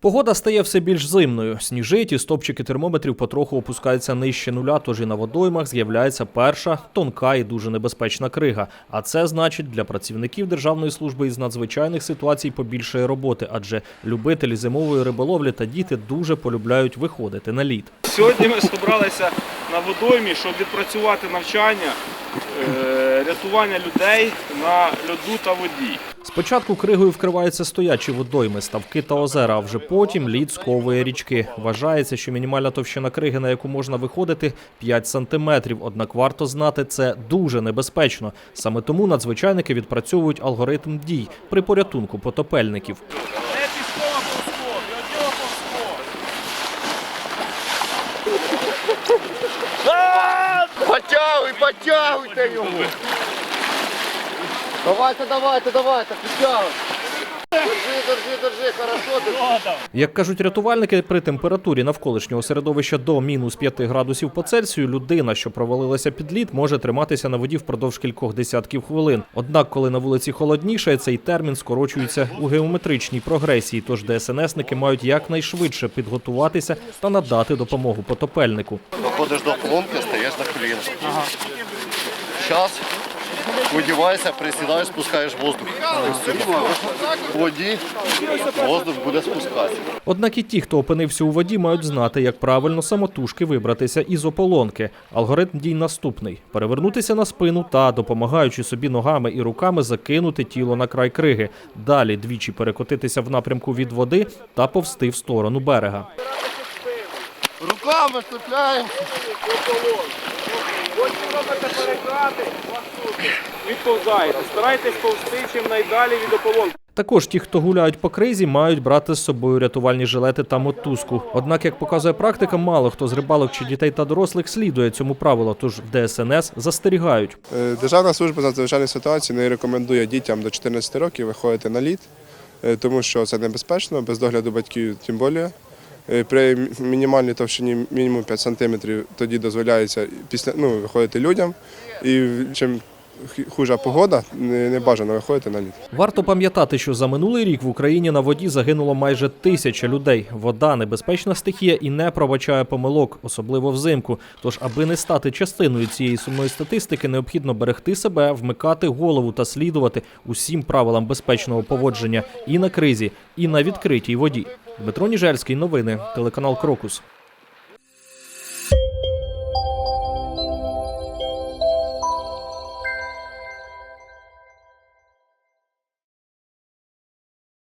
Погода стає все більш зимною. Сніжить і стопчики термометрів потроху опускаються нижче нуля, тож і на водоймах з'являється перша тонка і дуже небезпечна крига. А це значить для працівників Державної служби із надзвичайних ситуацій побільшає роботи, адже любителі зимової риболовлі та діти дуже полюбляють виходити на лід. Сьогодні ми зібралися на водоймі, щоб відпрацювати навчання, е, рятування людей на льоду та воді. Спочатку кригою вкриваються стоячі водойми, ставки та озера, а вже потім лід сковує річки. Вважається, що мінімальна товщина криги, на яку можна виходити, 5 сантиметрів. Однак варто знати, це дуже небезпечно. Саме тому надзвичайники відпрацьовують алгоритм дій при порятунку потопельників. Потягуй, потягуйте його. Давайте, давайте, давайте, підтягуй. Держи, держи, держи, хорошо, держи. Як кажуть рятувальники, при температурі навколишнього середовища до мінус 5 градусів по Цельсію людина, що провалилася під лід, може триматися на воді впродовж кількох десятків хвилин. Однак, коли на вулиці холодніше, цей термін скорочується у геометричній прогресії. Тож ДСНСники мають якнайшвидше підготуватися та надати допомогу потопельнику. Доходиш до колонки, стаєш на коліна. Час. Одівайся, присідаєш, спускаєш воздух. В воді воздух буде спускатися. Однак і ті, хто опинився у воді, мають знати, як правильно самотужки вибратися із ополонки. Алгоритм дій наступний: перевернутися на спину та, допомагаючи собі ногами і руками, закинути тіло на край криги. Далі двічі перекотитися в напрямку від води та повсти в сторону берега. Руками цепляємо. Потім робите перекати, відповзаєте. Старайтесь повзти чим найдалі від ополонки. Також ті, хто гуляють по кризі, мають брати з собою рятувальні жилети та мотузку. Однак, як показує практика, мало хто з рибалок чи дітей та дорослих слідує цьому правилу. Тож в ДСНС застерігають. Е, Державна служба надзвичайних ситуацій не рекомендує дітям до 14 років виходити на лід, е, тому що це небезпечно, без догляду батьків тим більше. Е, При мінімальній товщині мінімум 5 см тоді дозволяється після ну, виходити людям. І чим хужа погода, не, бажано виходити на лід. Варто пам'ятати, що за минулий рік в Україні на воді загинуло майже тисяча людей. Вода небезпечна стихія і не пробачає помилок, особливо взимку. Тож, аби не стати частиною цієї сумної статистики, необхідно берегти себе, вмикати голову та слідувати усім правилам безпечного поводження і на кризі, і на відкритій воді. Дмитро Ніжельський, новини, телеканал Крокус.